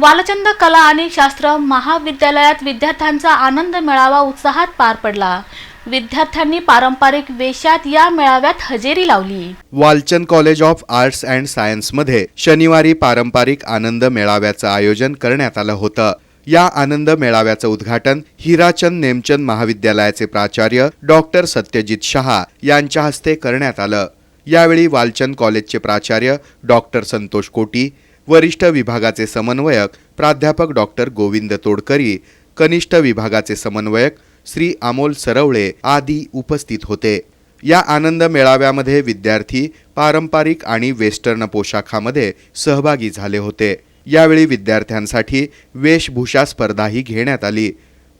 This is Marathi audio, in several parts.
वालचंद कला आणि शास्त्र महाविद्यालयात विद्यार्थ्यांचा आनंद मेळावा उत्साहात पार पडला. विद्यार्थ्यांनी पारंपरिक वेशात या मेळाव्यात हजेरी लावली. Walchand college of arts and सायन्समध्ये शनिवारी पारंपरिक आनंद मेळाव्याचं आयोजन करण्यात आलं होतं. या आनंद मेळाव्याचं उद्घाटन हिराचंद नेमचंद महाविद्यालयाचे प्राचार्य डॉक्टर सत्यजित शहा यांच्या हस्ते करण्यात आलं. यावेळी वालचंद कॉलेजचे प्राचार्य डॉक्टर संतोष कोटी वरिष्ठ विभागाचे समन्वयक प्राध्यापक डॉक्टर गोविंद तोडकरी कनिष्ठ विभागाचे समन्वयक श्री अमोल सरवळे आदी उपस्थित होते. या आनंद मेळाव्यामध्ये विद्यार्थी पारंपरिक आणि वेस्टर्न पोशाखामध्ये सहभागी झाले होते. यावेळी विद्यार्थ्यांसाठी वेशभूषा स्पर्धाही घेण्यात आली.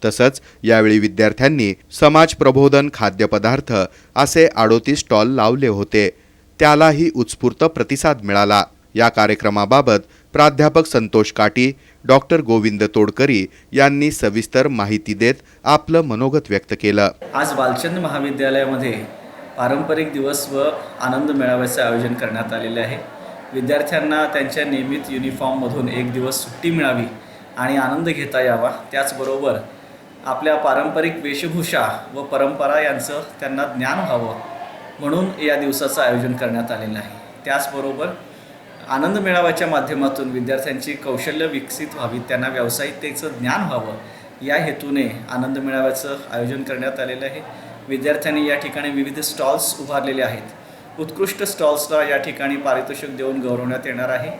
तसंच यावेळी विद्यार्थ्यांनी समाज प्रबोधन खाद्यपदार्थ असे आडोतीस स्टॉल लावले होते. त्यालाही उत्स्फूर्त प्रतिसाद मिळाला. या कार्यक्रमाबाबत प्राध्यापक संतोष काटी डॉक्टर गोविंद तोडकरी यांनी सविस्तर माहिती देत आपलं मनोगत व्यक्त केलं. आज बालचंद महाविद्यालयामध्ये पारंपरिक दिवस व आनंद मेळाव्याचं आयोजन करण्यात आलेले आहे. विद्यार्थ्यांना त्यांच्या नियमित युनिफॉर्ममधून एक दिवस सुट्टी मिळावी आणि आनंद घेता यावा त्याचबरोबर आपल्या पारंपरिक वेशभूषा व परंपरा यांचं त्यांना ज्ञान व्हावं म्हणून या दिवसाचं आयोजन करण्यात आलेलं आहे. त्याचबरोबर आनंद मेळाव्याच्या माध्यमातून विद्यार्थ्यांची कौशल्य विकसित व्हावी त्यांना व्यावसायिकतेचं ज्ञान व्हावं या हेतूने आनंद मेळाव्याचं आयोजन करण्यात आलेलं आहे. विद्यार्थ्यांनी या ठिकाणी विविध स्टॉल्स उभारलेले आहेत. उत्कृष्ट स्टॉल्सला या ठिकाणी पारितोषिक देऊन गौरवण्यात येणार आहे.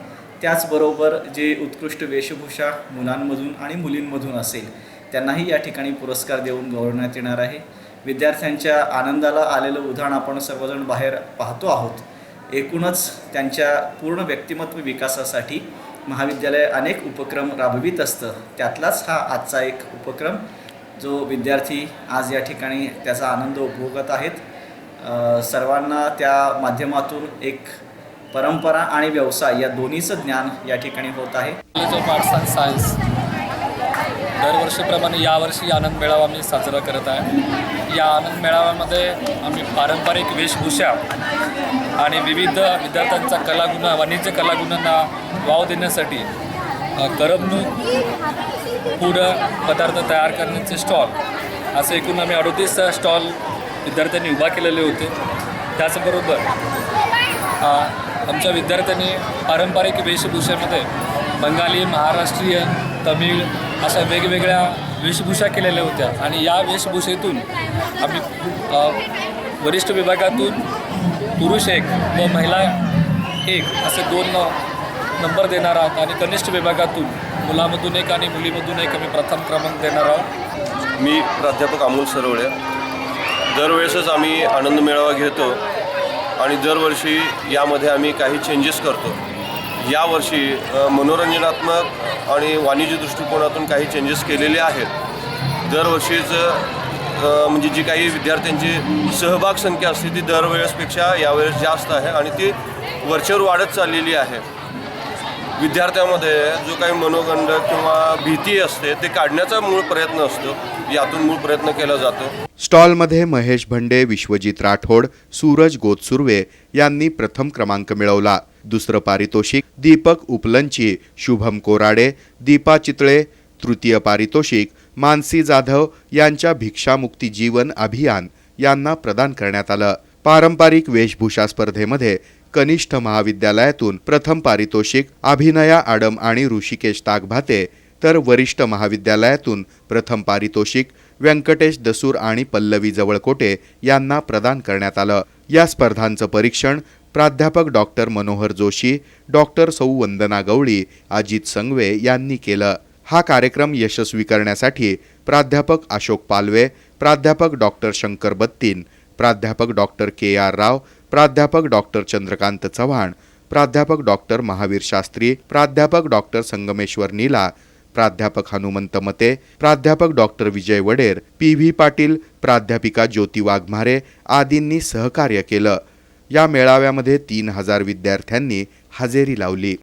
त्याचबरोबर जे उत्कृष्ट वेशभूषा मुलांमधून आणि मुलींमधून असेल त्यांनाही या ठिकाणी पुरस्कार देऊन गौरवण्यात येणार आहे. विद्यार्थ्यांच्या आनंदाला आलेलं उदाहरण आपण सर्वजण बाहेर पाहतो आहोत. एकूणच त्यांच्या पूर्ण व्यक्तिमत्व विकासासाठी महाविद्यालय अनेक उपक्रम राबवित असतं. त्यातलाच हा आजचा एक उपक्रम जो विद्यार्थी आज या ठिकाणी त्याचा आनंद उपभोगत आहेत. सर्वांना त्या माध्यमातून एक परंपरा आणि व्यवसाय या दोन्हीचं ज्ञान या ठिकाणी होत आहे. College of arts and science दरवर्षीप्रमाणे यावर्षी आनंद मेळावा मी साजरा करत आहे. या आनंद मेळाव्यामध्ये आम्ही पारंपरिक वेशभूषा आणि विविध विद्यार्थ्यांचा कलागुण वाणिज्य कलागुणांना वाव देण्यासाठी करमणूक पूर पदार्थ तयार करण्याचे स्टॉल असे एकूण आम्ही अडोतीस स्टॉल विद्यार्थ्यांनी उभा केलेले होते. त्याचबरोबर आमच्या विद्यार्थ्यांनी पारंपरिक वेशभूषेमध्ये बंगाली महाराष्ट्रीयन तमिळ अशा वेगवेगळ्या वेशभूषा केलेल्या होत्या. आणि या वेशभूषेतून आम्ही वरिष्ठ विभागातून पुरुष एक व महिला एक असे दोन नंबर देणार आहोत. आणि कनिष्ठ विभागातून मुलामधून एक आणि मुलीमधून एक आम्ही प्रथम क्रमांक देणार आहोत. मी प्राध्यापक अमोल सरवळे दरवेळेसच आम्ही आनंद मेळावा घेतो आणि दरवर्षी यामध्ये आम्ही काही चेंजेस करतो. यावर्षी मनोरंजनात्मक आणि वाणिज्य दृष्टिकोनातून काही चेंजेस केलेले आहेत. दरवर्षीच म्हणजे जी काही विद्यार्थ्यांची सहभाग संख्या असते ती दरवेळेसपेक्षा यावेळेस जास्त आहे आणि ती वरच्यावर वाढत चाललेली आहे. विद्यार्थ्यामध्ये जो काही मनोगंड किंवा भीती असते ते काढण्याचा मूळ प्रयत्न असतो. यातून मूळ प्रयत्न केला जातो. स्टॉलमध्ये महेश भंडे विश्वजित राठोड सूरज गोतसुर्वे यांनी प्रथम क्रमांक मिळवला. दुसरं पारितोषिक दीपक उपलंची शुभम कोराडे दीपा चितळे तृतीय पारितोषिक मानसी जाधव यांच्या भिक्षामुक्ती जीवन अभियान यांना प्रदान करण्यात आलं. पारंपरिक वेशभूषा स्पर्धेमध्ये कनिष्ठ महाविद्यालयातून प्रथम पारितोषिक अभिनया आडम आणि ऋषिकेश तागभाते तर वरिष्ठ महाविद्यालयातून प्रथम पारितोषिक व्यंकटेश दसूर आणि पल्लवी जवळकोटे यांना प्रदान करण्यात आलं. या स्पर्धांचं परीक्षण प्राध्यापक डॉक्टर मनोहर जोशी डॉक्टर सौ वंदना गवळी अजित संगवे यांनी केलं. हा कार्यक्रम यशस्वी करण्यासाठी प्राध्यापक अशोक पालवे प्राध्यापक डॉक्टर शंकर बत्तीन प्राध्यापक डॉक्टर के आर राव प्राध्यापक डॉक्टर चंद्रकांत चव्हाण प्राध्यापक डॉक्टर महावीर शास्त्री प्राध्यापक डॉक्टर संगमेश्वर नीला प्राध्यापक हनुमंत मते प्राध्यापक doctor Vijay Vader P V Patil प्राध्यापिका ज्योती वाघमारे आदींनी सहकार्य केलं. या मेळाव्यामध्ये तीन हजार विद्यार्थ्यांनी हजेरी लावली.